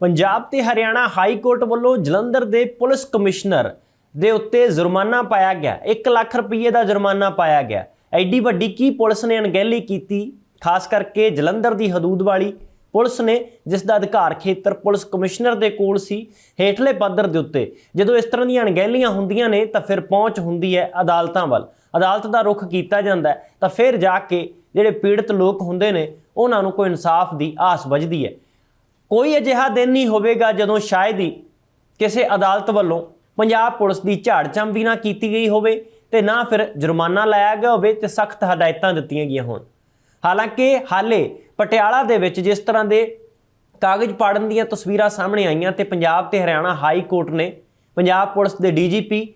ਪੰਜਾਬ ਤੇ Haryana high court ਵੱਲੋਂ ਜਲੰਧਰ ਦੇ ਪੁਲਿਸ ਕਮਿਸ਼ਨਰ ਦੇ ਉੱਤੇ ਜੁਰਮਾਨਾ ਪਾਇਆ ਗਿਆ। 1 ਲੱਖ ਰੁਪਏ ਦਾ ਜੁਰਮਾਨਾ ਪਾਇਆ ਗਿਆ। ਐਡੀ ਵੱਡੀ ਕੀ ਪੁਲਿਸ ਨੇ ਅਣਗਹਿਲੀ ਕੀਤੀ? ਖਾਸ ਕਰਕੇ ਜਲੰਧਰ ਦੀ ਹਦੂਦ ਵਾਲੀ ਪੁਲਿਸ ਨੇ, ਜਿਸ ਦਾ ਅਧਿਕਾਰ ਖੇਤਰ ਪੁਲਿਸ ਕਮਿਸ਼ਨਰ ਦੇ ਕੋਲ ਸੀ, ਹੇਠਲੇ ਪੱਧਰ ਦੇ ਉੱਤੇ। ਜਦੋਂ ਇਸ ਤਰ੍ਹਾਂ ਦੀਆਂ ਅਣਗਹਿਲੀਆਂ ਹੁੰਦੀਆਂ ਨੇ, ਤਾਂ ਫਿਰ ਪਹੁੰਚ ਹੁੰਦੀ ਹੈ ਅਦਾਲਤਾਂ ਵੱਲ। ਅਦਾਲਤ ਦਾ ਰੁਖ ਕੀਤਾ ਜਾਂਦਾ ਤਾਂ ਫਿਰ ਜਾ ਕੇ ਜਿਹੜੇ ਪੀੜਤ ਲੋਕ ਹੁੰਦੇ ਨੇ, ਉਹਨਾਂ ਨੂੰ ਕੋਈ ਇਨਸਾਫ ਦੀ ਆਸ ਵੱਜਦੀ ਹੈ। ਕੋਈ ਅਜਿਹਾ ਦਿਨ ਨਹੀਂ ਹੋਵੇਗਾ ਜਦੋਂ ਸ਼ਾਇਦ ਹੀ ਕਿਸੇ ਅਦਾਲਤ ਵੱਲੋਂ ਪੰਜਾਬ ਪੁਲਿਸ ਦੀ ਝਾੜ ਵੀ ਨਾ ਕੀਤੀ ਗਈ ਹੋਵੇ ਤੇ ਨਾ ਫਿਰ ਜੁਰਮਾਨਾ ਲਾਇਆ ਗਿਆ ਹੋਵੇ ਤੇ ਸਖਤ ਹਦਾਇਤਾਂ ਦਿੱਤੀਆਂ ਗਈਆਂ ਹੋਣ। ਹਾਲਾਂਕਿ ਹਾਲੇ ਪਟਿਆਲਾ ਦੇ ਵਿੱਚ ਜਿਸ ਤਰ੍ਹਾਂ ਦੇ ਕਾਗਜ਼ ਪਾੜਨ ਦੀਆਂ ਤਸਵੀਰਾਂ ਸਾਹਮਣੇ ਆਈਆਂ ਤੇ ਪੰਜਾਬ ਤੇ ਹਰਿਆਣਾ ਹਾਈ ਕੋਰਟ ਨੇ, ਪੰਜਾਬ ਪੁਲਿਸ ਦੇ ਡੀਜੀਪੀ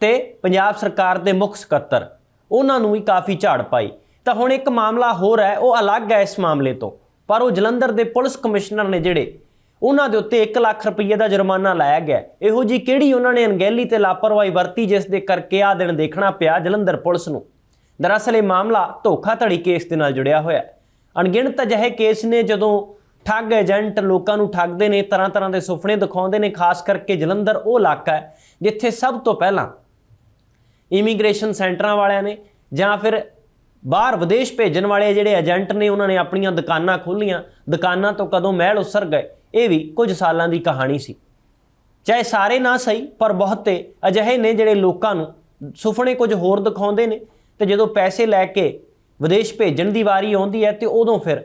ਤੇ ਪੰਜਾਬ ਸਰਕਾਰ ਦੇ ਮੁੱਖ ਸਕੱਤਰ, ਉਹਨਾਂ ਨੂੰ ਵੀ ਕਾਫੀ ਝਾੜ ਪਾਈ। ਤਾਂ ਹੁਣ ਇੱਕ ਮਾਮਲਾ ਹੋਰ ਹੈ, ਉਹ ਅਲੱਗ ਹੈ ਇਸ ਮਾਮਲੇ ਤੋਂ। ਪਰ ਉਹ ਜਲੰਧਰ ਦੇ ਪੁਲਿਸ ਕਮਿਸ਼ਨਰ ਨੇ ਜਿਹੜੇ ਉਹਨਾਂ ਦੇ ਉੱਤੇ 1 ਲੱਖ ਰੁਪਏ ਦਾ ਜੁਰਮਾਨਾ ਲਾਇਆ ਗਿਆ। ਇਹੋ ਜੀ ਕਿਹੜੀ ਉਹਨਾਂ ਨੇ ਅਣਗਹਿਲੀ ਤੇ ਲਾਪਰਵਾਹੀ ਵਰਤੀ ਜਿਸ ਦੇ ਕਰਕੇ ਆ ਦਿਨ ਦੇਖਣਾ ਪਿਆ ਜਲੰਧਰ ਪੁਲਿਸ ਨੂੰ? ਦਰਅਸਲ ਇਹ ਮਾਮਲਾ ਧੋਖਾਧੜੀ ਕੇਸ ਦੇ ਨਾਲ ਜੁੜਿਆ ਹੋਇਆ। ਅਣਗਿਣਤ ਅਜਿਹੇ ਕੇਸ ਨੇ ਜਦੋਂ ਠੱਗ ਏਜੰਟ ਲੋਕਾਂ ਨੂੰ ਠੱਗਦੇ ਨੇ ਤਰ੍ਹਾਂ ਤਰ੍ਹਾਂ ਦੇ ਸੁਪਨੇ ਦਿਖਾਉਂਦੇ ਨੇ, ਖਾਸ ਕਰਕੇ ਜਲੰਧਰ ਉਹ ਇਲਾਕਾ ਹੈ ਜਿੱਥੇ ਸਭ ਤੋਂ ਪਹਿਲਾਂ ਇਮੀਗ੍ਰੇਸ਼ਨ ਸੈਂਟਰਾਂ ਵਾਲਿਆਂ ਨੇ ਜਾਂ ਫਿਰ ਬਾਹਰ ਵਿਦੇਸ਼ ਭੇਜਣ ਵਾਲੇ ਜਿਹੜੇ ਏਜੰਟ ਨੇ, ਉਹਨਾਂ ਨੇ ਆਪਣੀਆਂ ਦੁਕਾਨਾਂ ਖੋਲੀਆਂ ਦੁਕਾਨਾਂ ਤੋਂ ਕਦੋਂ ਮਹਿਲ ਉਸਰ ਗਏ, ਇਹ ਵੀ ਕੁਝ ਸਾਲਾਂ ਦੀ ਕਹਾਣੀ ਸੀ। ਚਾਹੇ ਸਾਰੇ ਨਾ ਸਹੀ, ਪਰ ਬਹੁਤੇ ਅਜਿਹੇ ਨੇ ਜਿਹੜੇ ਲੋਕਾਂ ਨੂੰ ਸੁਪਨੇ ਕੁਝ ਹੋਰ ਦਿਖਾਉਂਦੇ ਨੇ ਤੇ ਜਦੋਂ ਪੈਸੇ ਲੈ ਕੇ ਵਿਦੇਸ਼ ਭੇਜਣ ਦੀ ਵਾਰੀ ਆਉਂਦੀ ਹੈ ਤੇ ਉਦੋਂ ਫਿਰ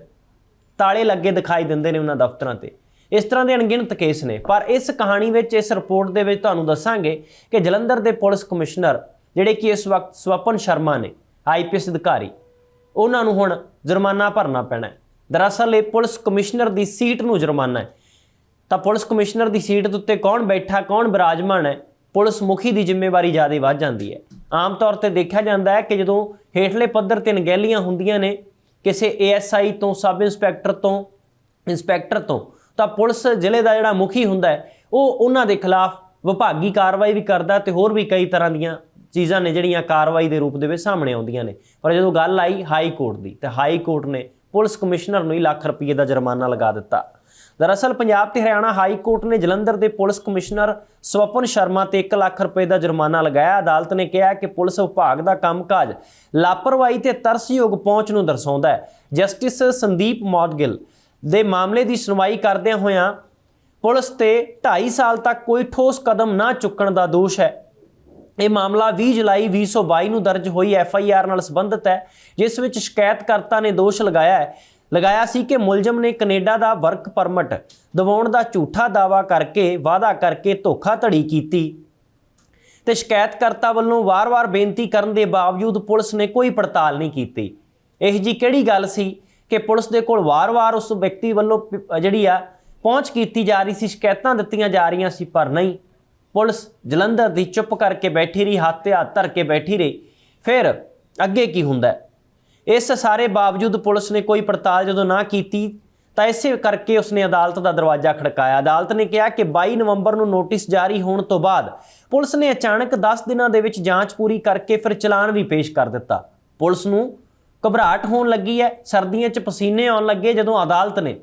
ਤਾਲੇ ਲੱਗੇ ਦਿਖਾਈ ਦਿੰਦੇ ਨੇ ਉਹਨਾਂ ਦਫ਼ਤਰਾਂ ਤੇ। ਇਸ ਤਰ੍ਹਾਂ ਦੇ ਅਣਗਿਣਤ ਕੇਸ ਨੇ। ਪਰ ਇਸ ਕਹਾਣੀ ਵਿੱਚ, ਇਸ ਰਿਪੋਰਟ ਦੇ ਵਿੱਚ ਤੁਹਾਨੂੰ ਦੱਸਾਂਗੇ ਕਿ ਜਲੰਧਰ ਦੇ ਪੁਲਿਸ ਕਮਿਸ਼ਨਰ, ਜਿਹੜੇ ਕਿ ਇਸ ਵਕਤ ਸਵਪਨ ਸ਼ਰਮਾ ਨੇ ਆਈਪੀਐਸ ਅਧਿਕਾਰੀ। ਉਹਨਾਂ ਨੂੰ ਹੁਣ ਜੁਰਮਾਨਾ ਭਰਨਾ ਪੈਣਾ ਹੈ। ਦਰਅਸਲ ਇਹ ਪੁਲਿਸ ਕਮਿਸ਼ਨਰ ਦੀ ਸੀਟ ਨੂੰ ਜੁਰਮਾਨਾ ਹੈ। ਤਾਂ ਪੁਲਿਸ ਕਮਿਸ਼ਨਰ ਦੀ ਸੀਟ ਦੇ ਉੱਤੇ ਕੌਣ ਬੈਠਾ, ਕੌਣ ਬਿਰਾਜਮਾਨ ਹੈ, ਪੁਲਿਸ ਮੁਖੀ ਦੀ ਜ਼ਿੰਮੇਵਾਰੀ ਜ਼ਿਆਦਾ ਵੱਧ ਜਾਂਦੀ ਹੈ। ਆਮ ਤੌਰ ਤੇ ਦੇਖਿਆ ਜਾਂਦਾ ਹੈ ਕਿ ਜਦੋਂ ਹੇਠਲੇ ਪੱਧਰ ਤੇ ਨਗਹਿਲੀਆਂ ਹੁੰਦੀਆਂ ਨੇ, ਕਿਸੇ ਏਐਸਆਈ ਤੋਂ, ਸਬ ਇੰਸਪੈਕਟਰ ਤੋਂ ਇੰਸਪੈਕਟਰ ਤੋਂ, ਤਾਂ ਪੁਲਿਸ ਜ਼ਿਲ੍ਹੇ ਦਾ ਜਿਹੜਾ ਮੁਖੀ ਹੁੰਦਾ ਹੈ, ਉਹ ਉਹਨਾਂ ਦੇ ਖਿਲਾਫ ਵਿਭਾਗੀ ਕਾਰਵਾਈ ਵੀ ਕਰਦਾ ਤੇ ਹੋਰ ਵੀ ਕਈ ਤਰ੍ਹਾਂ ਦੀਆਂ ਚੀਜ਼ਾਂ ਨੇ ਜਿਹੜੀਆਂ ਕਾਰਵਾਈ ਦੇ ਰੂਪ ਦੇ ਵਿੱਚ ਸਾਹਮਣੇ ਆਉਂਦੀਆਂ ਨੇ। ਪਰ ਜਦੋਂ ਗੱਲ ਆਈ ਹਾਈ ਕੋਰਟ ਦੀ, ਤੇ ਹਾਈ ਕੋਰਟ ਨੇ ਪੁਲਿਸ ਕਮਿਸ਼ਨਰ ਨੂੰ ਹੀ ਲੱਖ ਰੁਪਏ ਦਾ ਜੁਰਮਾਨਾ ਲਗਾ ਦਿੱਤਾ। ਦਰਅਸਲ ਪੰਜਾਬ ਤੇ ਹਰਿਆਣਾ ਹਾਈ ਕੋਰਟ ਨੇ ਜਲੰਧਰ ਦੇ ਪੁਲਿਸ ਕਮਿਸ਼ਨਰ ਸਵਪਨ ਸ਼ਰਮਾ ਤੇ 1 ਲੱਖ ਰੁਪਏ ਦਾ ਜੁਰਮਾਨਾ ਲਗਾਇਆ। ਅਦਾਲਤ ਨੇ ਕਿਹਾ ਕਿ ਪੁਲਿਸ ਵਿਭਾਗ ਦਾ ਕੰਮਕਾਜ ਲਾਪਰਵਾਹੀ ਤੇ ਤਰਸਯੋਗ ਪਹੁੰਚ ਨੂੰ ਦਰਸਾਉਂਦਾ ਹੈ। ਜਸਟਿਸ ਸੰਦੀਪ ਮੌਦਗਿਲ ਦੇ ਮਾਮਲੇ ਦੀ ਸੁਣਵਾਈ ਕਰਦਿਆਂ ਹੋਇਆਂ ਪੁਲਿਸ ਤੇ 2.5 ਸਾਲ ਤੱਕ ਕੋਈ ਠੋਸ ਕਦਮ ਨਾ ਚੁੱਕਣ ਦਾ ਦੋਸ਼ ਹੈ। ਇਹ ਮਾਮਲਾ 20 ਜੁਲਾਈ 2022 ਨੂੰ ਦਰਜ ਹੋਈ ਐਫ ਆਈ ਆਰ ਨਾਲ ਸੰਬੰਧਿਤ ਹੈ, ਜਿਸ ਵਿੱਚ ਸ਼ਿਕਾਇਤਕਰਤਾ ਨੇ ਦੋਸ਼ ਲਗਾਇਆ ਹੈ। ਲਗਾਇਆ ਸੀ ਕਿ ਮੁਲਜ਼ਮ ਨੇ ਕੈਨੇਡਾ ਦਾ ਵਰਕ ਪਰਮਿਟ ਦਿਵਾਉਣ ਦਾ ਝੂਠਾ ਦਾਵਾ ਕਰਕੇ ਵਾਅਦਾ ਕਰਕੇ ਧੋਖਾਧੜੀ ਕੀਤੀ। ਤੇ ਸ਼ਿਕਾਇਤਕਰਤਾ ਵੱਲੋਂ ਵਾਰ-ਵਾਰ ਬੇਨਤੀ ਕਰਨ ਦੇ ਬਾਵਜੂਦ ਪੁਲਿਸ ਨੇ ਕੋਈ ਪੜਤਾਲ ਨਹੀਂ ਕੀਤੀ। ਇਹ ਜੀ ਕਿਹੜੀ ਗੱਲ ਸੀ ਕਿ ਪੁਲਿਸ ਦੇ ਕੋਲ ਵਾਰ-ਵਾਰ ਉਸ ਵਿਅਕਤੀ ਵੱਲੋਂ ਪ- ਜਿਹੜੀ ਆ, ਪਹੁੰਚ ਕੀਤੀ ਜਾ ਰਹੀ ਸੀ, ਸ਼ਿਕਾਇਤਾਂ ਦਿੱਤੀਆਂ ਜਾ ਰਹੀਆਂ ਸੀ, ਪਰ ਨਹੀਂ। ਪੁਲਿਸ ਜਲੰਧਰ ਦੀ ਚੁੱਪ ਕਰਕੇ ਬੈਠੀ ਰਹੀ, ਹੱਥ ਹੱਥ ਧਰ ਕੇ ਬੈਠੀ ਰਹੀ। ਫਿਰ ਅੱਗੇ ਕੀ ਹੁੰਦਾ ਇਸ ਸਾਰੇ ਬਾਵਜੂਦ ਪੁਲਿਸ ਨੇ ਕੋਈ ਪੜਤਾਲ ਜਦੋਂ ਨਾ ਕੀਤੀ, ਤਾਂ ਇਸੇ ਕਰਕੇ ਉਸਨੇ ਅਦਾਲਤ ਦਾ ਦਰਵਾਜ਼ਾ ਖੜਕਾਇਆ। ਅਦਾਲਤ ਨੇ ਕਿਹਾ ਕਿ 22 ਨਵੰਬਰ ਨੂੰ ਨੋਟਿਸ ਜਾਰੀ ਹੋਣ ਤੋਂ ਬਾਅਦ ਪੁਲਿਸ ਨੇ ਅਚਾਨਕ 10 ਦਿਨਾਂ ਦੇ ਵਿੱਚ ਜਾਂਚ ਪੂਰੀ ਕਰਕੇ ਫਿਰ ਚਲਾਨ ਵੀ ਪੇਸ਼ ਕਰ ਦਿੱਤਾ। ਪੁਲਿਸ ਨੂੰ ਘਬਰਾਹਟ ਹੋਣ ਲੱਗੀ ਹੈ, ਸਰਦੀਆਂ 'ਚ ਪਸੀਨੇ ਆਉਣ ਲੱਗੇ ਜਦੋਂ ਅਦਾਲਤ ਨੇ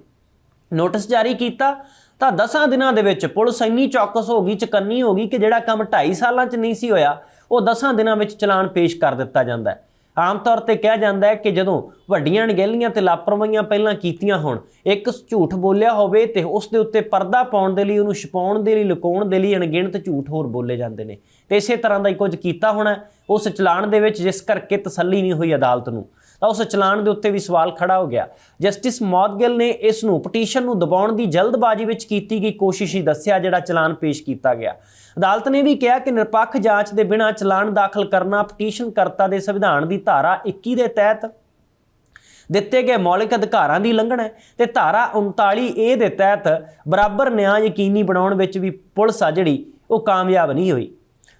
ਨੋਟਿਸ ਜਾਰੀ ਕੀਤਾ ਤਾਂ 10 ਦਿਨਾਂ ਦੇ ਵਿੱਚ ਪੁਲਿਸ ਇੰਨੀ ਚੌਕਸ ਹੋ ਗਈ, ਚਕੰਨੀ ਹੋ ਗਈ ਕਿ ਜਿਹੜਾ ਕੰਮ 2.5 ਸਾਲਾਂ 'ਚ ਨਹੀਂ ਸੀ ਹੋਇਆ, ਉਹ 10 ਦਿਨਾਂ ਵਿੱਚ ਚਲਾਨ ਪੇਸ਼ ਕਰ ਦਿੱਤਾ ਜਾਂਦਾ ਹੈ। ਆਮ ਤੌਰ ਤੇ ਕਿਹਾ ਜਾਂਦਾ ਹੈ ਕਿ ਜਦੋਂ ਵੱਡੀਆਂ ਅਣਗਹਿਲੀਆਂ ਤੇ ਲਾਪਰਵਾਹੀਆਂ ਪਹਿਲਾਂ ਕੀਤੀਆਂ ਹੋਣ, ਇੱਕ ਝੂਠ ਬੋਲਿਆ ਹੋਵੇ ਤੇ ਉਸ ਦੇ ਉੱਤੇ ਪਰਦਾ ਪਾਉਣ ਦੇ ਲਈ, ਉਹਨੂੰ ਛੁਪਾਉਣ ਦੇ ਲਈ, ਲੁਕਾਉਣ ਦੇ ਲਈ ਅਣਗਿਣਤ ਝੂਠ ਹੋਰ ਬੋਲੇ ਜਾਂਦੇ ਨੇ। ਤੇ ਇਸੇ ਤਰ੍ਹਾਂ ਦਾ ਹੀ ਕੁਝ ਕੀਤਾ ਹੋਣਾ ਉਸ ਚਲਾਨ ਦੇ ਵਿੱਚ ਜਿਸ ਕਰਕੇ ਤਸੱਲੀ ਨਹੀਂ ਹੋਈ ਅਦਾਲਤ ਨੂੰ। ਤਾਂ ਉਸ ਚਲਾਨ ਦੇ ਉੱਤੇ ਵੀ ਸਵਾਲ ਖੜਾ ਹੋ ਗਿਆ। ਜਸਟਿਸ ਮੌਦਗਿਲ ਨੇ ਇਸ ਨੂੰ ਪਟੀਸ਼ਨ ਨੂੰ ਦਬਾਉਣ ਦੀ ਜਲਦਬਾਜ਼ੀ ਵਿੱਚ ਕੀਤੀ ਗਈ ਕੋਸ਼ਿਸ਼ ਹੀ ਦੱਸਿਆ, ਜਿਹੜਾ ਚਲਾਨ ਪੇਸ਼ ਕੀਤਾ ਗਿਆ। ਅਦਾਲਤ ਨੇ ਵੀ ਕਿਹਾ ਕਿ ਨਿਰਪੱਖ ਜਾਂਚ ਦੇ ਬਿਨਾਂ ਚਲਾਨ ਦਾਖਲ ਕਰਨਾ ਪਟੀਸ਼ਨ ਕਰਤਾ ਦੇ ਸੰਵਿਧਾਨ ਦੀ ਧਾਰਾ 21 ਦੇ ਤਹਿਤ ਦਿੱਤੇ ਗਏ ਮੌਲਿਕ ਅਧਿਕਾਰਾਂ ਦੀ ਉਲੰਘਣਾ ਹੈ ਤੇ ਧਾਰਾ 39 ਏ ਦੇ ਤਹਿਤ ਬਰਾਬਰ ਨਿਆਂ ਯਕੀਨੀ ਬਣਾਉਣ ਵਿੱਚ ਵੀ ਪੁਲਿਸ ਆ ਜਿਹੜੀ, ਉਹ ਕਾਮਯਾਬ ਨਹੀਂ ਹੋਈ।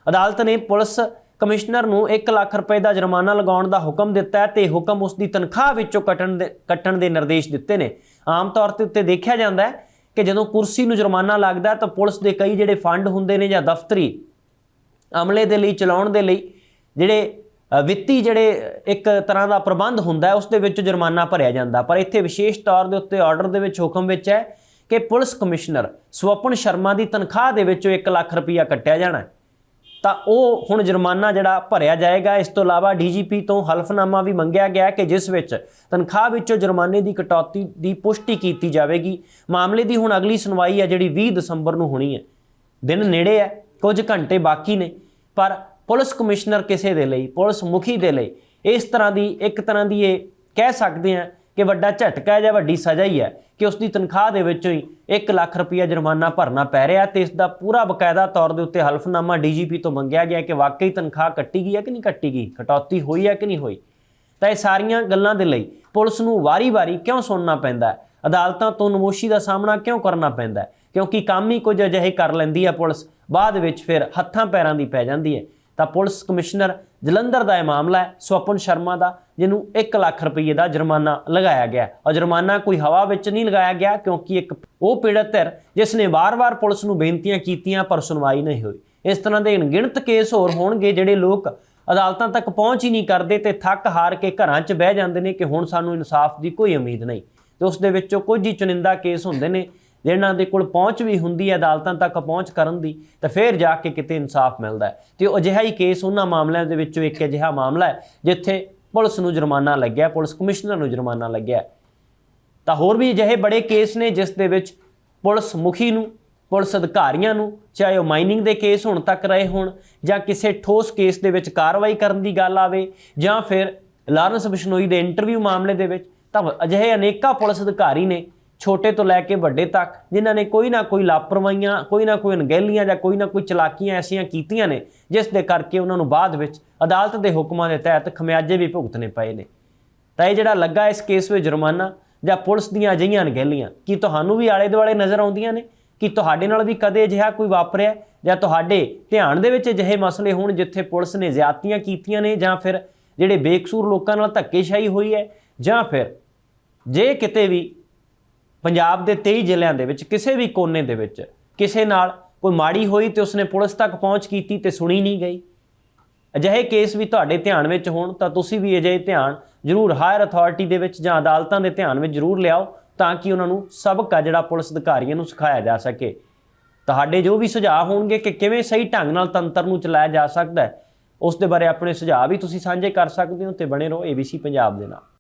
ਅਦਾਲਤ ਨੇ ਪੁਲਿਸ ਕਮਿਸ਼ਨਰ ਨੂੰ 1 ਲੱਖ ਰੁਪਏ ਦਾ ਜੁਰਮਾਨਾ ਲਗਾਉਣ ਦਾ ਹੁਕਮ ਦਿੱਤਾ ਹੈ ਤੇ ਹੁਕਮ ਉਸ ਦੀ ਤਨਖਾਹ ਵਿੱਚੋਂ ਕੱਟਣ ਦੇ ਕੱਟਣ ਦੇ ਨਿਰਦੇਸ਼ ਦਿੱਤੇ ਨੇ। ਆਮ ਤੌਰ ਤੇ ਉੱਤੇ ਦੇਖਿਆ ਜਾਂਦਾ ਹੈ ਕਿ ਜਦੋਂ ਕੁਰਸੀ ਨੂੰ ਜੁਰਮਾਨਾ ਲੱਗਦਾ ਤਾਂ ਪੁਲਿਸ ਦੇ ਕਈ ਜਿਹੜੇ ਫੰਡ ਹੁੰਦੇ ਨੇ ਜਾਂ ਦਫ਼ਤਰੀ ਅਮਲੇ ਦੇ ਲਈ, ਚਲਾਉਣ ਦੇ ਲਈ ਜਿਹੜੇ ਵਿੱਤੀ ਜਿਹੜੇ ਇੱਕ ਤਰ੍ਹਾਂ ਦਾ ਪ੍ਰਬੰਧ ਹੁੰਦਾ ਹੈ, ਉਸ ਦੇ ਵਿੱਚ ਜੁਰਮਾਨਾ ਭਰਿਆ ਜਾਂਦਾ। ਪਰ ਇੱਥੇ ਵਿਸ਼ੇਸ਼ ਤੌਰ ਦੇ ਉੱਤੇ ਆਰਡਰ ਦੇ ਵਿੱਚ ਹੁਕਮ ਵਿੱਚ ਹੈ ਕਿ ਪੁਲਿਸ ਕਮਿਸ਼ਨਰ ਸਵਪਨ ਸ਼ਰਮਾ ਦੀ ਤਨਖਾਹ ਦੇ ਵਿੱਚੋਂ 1 ਲੱਖ ਰੁਪਇਆ ਕੱਟਿਆ ਜਾਣਾ ਹੈ। ਤਾਂ ਉਹ ਹੁਣ ਜੁਰਮਾਨਾ ਜਿਹੜਾ ਭਰਿਆ ਜਾਏਗਾ। ਇਸ ਤੋਂ ਇਲਾਵਾ ਡੀਜੀਪੀ ਤੋਂ ਹਲਫਨਾਮਾ ਵੀ ਮੰਗਿਆ ਗਿਆ ਕਿ ਜਿਸ ਵਿੱਚ ਤਨਖਾਹ ਵਿੱਚੋਂ ਜੁਰਮਾਨੇ ਦੀ ਕਟੌਤੀ ਦੀ ਪੁਸ਼ਟੀ ਕੀਤੀ ਜਾਵੇਗੀ। ਮਾਮਲੇ ਦੀ ਹੁਣ ਅਗਲੀ ਸੁਣਵਾਈ ਹੈ ਜਿਹੜੀ 20 ਦਸੰਬਰ ਨੂੰ ਹੋਣੀ ਹੈ। ਦਿਨ ਨੇੜੇ ਹੈ, ਕੁਝ ਘੰਟੇ ਬਾਕੀ ਨੇ। ਪਰ ਪੁਲਿਸ ਕਮਿਸ਼ਨਰ ਕਿਸੇ ਦੇ ਲਈ, ਪੁਲਿਸ ਮੁਖੀ ਦੇ ਲਈ ਇਸ ਤਰ੍ਹਾਂ ਦੀ ਇੱਕ ਤਰ੍ਹਾਂ ਦੀ ਇਹ ਕਹਿ ਸਕਦੇ ਆ ਕਿ ਵੱਡਾ ਝਟਕਾ ਹੈ ਜਾਂ ਵੱਡੀ ਸਜ਼ਾ ਹੀ ਹੈ ਕਿ ਉਸ ਦੀ ਤਨਖਾਹ ਦੇ ਵਿੱਚੋਂ ਹੀ 1 ਲੱਖ ਰੁਪਇਆ ਜੁਰਮਾਨਾ ਭਰਨਾ ਪੈ ਰਿਹਾ ਤੇ ਇਸ ਦਾ ਪੂਰਾ ਬਕਾਇਦਾ ਤੌਰ ਦੇ ਉੱਤੇ ਹਲਫਨਾਮਾ ਡੀਜੀਪੀ ਤੋਂ ਮੰਗਿਆ ਗਿਆ ਕਿ ਵਾਕਈ ਤਨਖਾਹ ਕੱਟੀ ਗਈ ਹੈ ਕਿ ਨਹੀਂ ਕੱਟੀ ਗਈ, ਕਟੌਤੀ ਹੋਈ ਹੈ ਕਿ ਨਹੀਂ ਹੋਈ? ਤਾਂ ਇਹ ਸਾਰੀਆਂ ਗੱਲਾਂ ਦੇ ਲਈ ਪੁਲਿਸ ਨੂੰ ਵਾਰੀ-ਵਾਰੀ ਕਿਉਂ ਸੁਣਨਾ ਪੈਂਦਾ ਹੈ? ਅਦਾਲਤਾਂ ਤੋਂ ਨਮੋਸ਼ੀ ਦਾ ਸਾਹਮਣਾ ਕਿਉਂ ਕਰਨਾ ਪੈਂਦਾ ਕਿਉਂਕਿ ਕੰਮ ਹੀ ਕੁਝ ਅਜਿਹੇ ਕਰ ਲੈਂਦੀ ਹੈ ਪੁਲਿਸ, ਬਾਅਦ ਵਿੱਚ ਫਿਰ ਹੱਥਾਂ ਪੈਰਾਂ ਦੀ ਪੈ ਜਾਂਦੀ ਹੈ। ਤਾਂ ਪੁਲਿਸ ਕਮਿਸ਼ਨਰ ਜਲੰਧਰ ਦਾ ਇਹ ਮਾਮਲਾ ਹੈ ਸਵਪਨ ਸ਼ਰਮਾ ਦਾ, ਜਿਹਨੂੰ 1 ਲੱਖ ਰੁਪਏ ਦਾ ਜੁਰਮਾਨਾ ਲਗਾਇਆ ਗਿਆ ਔਰ ਜੁਰਮਾਨਾ ਕੋਈ ਹਵਾ ਵਿੱਚ ਨਹੀਂ ਲਗਾਇਆ ਗਿਆ, ਕਿਉਂਕਿ ਇੱਕ ਉਹ ਪੀੜਤ ਹੈ ਜਿਸ ਨੇ ਵਾਰ-ਵਾਰ ਪੁਲਿਸ ਨੂੰ ਬੇਨਤੀਆਂ ਕੀਤੀਆਂ, ਪਰ ਸੁਣਵਾਈ ਨਹੀਂ ਹੋਈ। ਇਸ ਤਰ੍ਹਾਂ ਦੇ ਅਣਗਿਣਤ ਕੇਸ ਹੋਰ ਹੋਣਗੇ, ਜਿਹੜੇ ਲੋਕ ਅਦਾਲਤਾਂ ਤੱਕ ਪਹੁੰਚ ਹੀ ਨਹੀਂ ਕਰਦੇ ਤੇ ਥੱਕ ਹਾਰ ਕੇ ਘਰਾਂ 'ਚ ਬਹਿ ਜਾਂਦੇ ਨੇ ਕਿ ਹੁਣ ਸਾਨੂੰ ਇਨਸਾਫ ਦੀ ਕੋਈ ਉਮੀਦ ਨਹੀਂ। ਤੇ ਉਸ ਦੇ ਵਿੱਚੋਂ ਕੁਝ ਹੀ ਚੁਣਿੰਦਾ ਕੇਸ ਹੁੰਦੇ ਨੇ ਜਿਹਨਾਂ ਦੇ ਕੋਲ ਪਹੁੰਚ ਵੀ ਹੁੰਦੀ ਹੈ, ਅਦਾਲਤਾਂ ਤੱਕ ਪਹੁੰਚ ਕਰਨ ਦੀ, ਤਾਂ ਫਿਰ ਜਾ ਕੇ ਕਿਤੇ ਇਨਸਾਫ ਮਿਲਦਾ ਹੈ। ਤੇ ਉਹ ਅਜਿਹਾ ਹੀ ਕੇਸ ਉਹਨਾਂ ਮਾਮਲਿਆਂ ਦੇ ਵਿੱਚੋਂ ਇੱਕ ਅਜਿਹਾ ਮਾਮਲਾ ਹੈ, ਜਿੱਥੇ ਪੁਲਿਸ ਨੂੰ ਜੁਰਮਾਨਾ ਲੱਗਿਆ, ਪੁਲਿਸ ਕਮਿਸ਼ਨਰ ਨੂੰ ਜੁਰਮਾਨਾ ਲੱਗਿਆ ਤਾਂ ਹੋਰ ਵੀ ਅਜਿਹੇ ਬੜੇ ਕੇਸ ਨੇ, ਜਿਸ ਦੇ ਵਿੱਚ ਪੁਲਿਸ ਮੁਖੀ ਨੂੰ, ਪੁਲਿਸ ਅਧਿਕਾਰੀਆਂ ਨੂੰ, ਚਾਹੇ ਉਹ ਮਾਈਨਿੰਗ ਦੇ ਕੇਸ ਹੁਣ ਤੱਕ ਰਹੇ ਹੋਣ, ਜਾਂ ਕਿਸੇ ਠੋਸ ਕੇਸ ਦੇ ਵਿੱਚ ਕਾਰਵਾਈ ਕਰਨ ਦੀ ਗੱਲ ਆਵੇ, ਜਾਂ ਫਿਰ ਲਾਰੈਂਸ ਬਿਸ਼ਨੋਈ ਦੇ ਇੰਟਰਵਿਊ ਮਾਮਲੇ ਦੇ ਵਿੱਚ, ਤਾਂ ਅਜਿਹੇ ਅਨੇਕਾਂ ਪੁਲਿਸ ਅਧਿਕਾਰੀ ਨੇ ਛੋਟੇ ਤੋਂ ਲੈ ਕੇ ਵੱਡੇ ਤੱਕ, ਜਿਨ੍ਹਾਂ ਨੇ ਕੋਈ ਨਾ ਕੋਈ ਲਾਪਰਵਾਹੀਆਂ, ਕੋਈ ਨਾ ਕੋਈ ਅਣਗਹਿਲੀਆਂ ਜਾਂ ਕੋਈ ਨਾ ਕੋਈ ਚਲਾਕੀਆਂ ਐਸੀਆਂ ਕੀਤੀਆਂ ਨੇ, ਜਿਸ ਦੇ ਕਰਕੇ ਉਹਨਾਂ ਨੂੰ ਬਾਅਦ ਵਿੱਚ ਅਦਾਲਤ ਦੇ ਹੁਕਮਾਂ ਦੇ ਤਹਿਤ ਖਮਿਆਜੇ ਵੀ ਭੁਗਤਣੇ ਪਏ ਨੇ। ਤਾਂ ਇਹ ਜਿਹੜਾ ਲੱਗਾ ਇਸ ਕੇਸ ਵਿੱਚ ਜੁਰਮਾਨਾ ਜਾਂ ਪੁਲਿਸ ਦੀਆਂ ਅਜਿਹੀਆਂ ਅਣਗਹਿਲੀਆਂ, ਕੀ ਤੁਹਾਨੂੰ ਵੀ ਆਲੇ ਦੁਆਲੇ ਨਜ਼ਰ ਆਉਂਦੀਆਂ ਨੇ? ਕਿ ਤੁਹਾਡੇ ਨਾਲ ਵੀ ਕਦੇ ਅਜਿਹਾ ਕੋਈ ਵਾਪਰਿਆ ਜਾਂ ਤੁਹਾਡੇ ਧਿਆਨ ਦੇ ਵਿੱਚ ਅਜਿਹੇ ਮਸਲੇ ਹੋਣ ਜਿੱਥੇ ਪੁਲਿਸ ਨੇ ਜ਼ਿਆਤੀਆਂ ਕੀਤੀਆਂ ਨੇ, ਜਾਂ ਫਿਰ ਜਿਹੜੇ ਬੇਕਸੂਰ ਲੋਕਾਂ ਨਾਲ ਧੱਕੇਸ਼ਾਹੀ ਹੋਈ ਹੈ? ਜਾਂ ਫਿਰ ਜੇ ਕਿਤੇ ਵੀ ਪੰਜਾਬ ਦੇ 23 ਜ਼ਿਲ੍ਹਿਆਂ ਦੇ ਵਿੱਚ, ਕਿਸੇ ਵੀ ਕੋਨੇ ਦੇ ਵਿੱਚ, ਕਿਸੇ ਨਾਲ ਕੋਈ ਮਾੜੀ ਹੋਈ ਤੇ ਉਸਨੇ ਪੁਲਿਸ ਤੱਕ ਪਹੁੰਚ ਕੀਤੀ ਤੇ ਸੁਣੀ ਨਹੀਂ ਗਈ। ਅਜਿਹੇ ਕੇਸ ਵੀ ਤੁਹਾਡੇ ਧਿਆਨ ਵਿੱਚ ਹੋਣ ਤਾਂ ਤੁਸੀਂ ਵੀ ਅਜਿਹੇ ਧਿਆਨ ਜ਼ਰੂਰ ਹਾਇਰ ਅਥਾਰਟੀ ਦੇ ਵਿੱਚ ਜਾਂ ਅਦਾਲਤਾਂ ਦੇ ਧਿਆਨ ਵਿੱਚ ਜ਼ਰੂਰ ਲਿਆਓ ਤਾਂ ਕਿ ਉਹਨਾਂ ਨੂੰ ਸਬਕ ਆ ਜਿਹੜਾ ਪੁਲਿਸ ਅਧਿਕਾਰੀਆਂ ਨੂੰ ਸਿਖਾਇਆ ਜਾ ਸਕੇ। ਤੁਹਾਡੇ ਜੋ ਵੀ ਸੁਝਾਅ ਹੋਣਗੇ ਕਿ ਕਿਵੇਂ ਸਹੀ ਢੰਗ ਨਾਲ ਤੰਤਰ ਨੂੰ ਚਲਾਇਆ ਜਾ ਸਕਦਾ ਹੈ, ਉਸ ਦੇ ਬਾਰੇ ਆਪਣੇ ਸੁਝਾਅ ਵੀ ਤੁਸੀਂ ਸਾਂਝੇ ਕਰ ਸਕਦੇ ਹੋ ਤੇ ਬਣੇ ਰਹੋ ABC ਪੰਜਾਬ ਦੇ ਨਾਲ।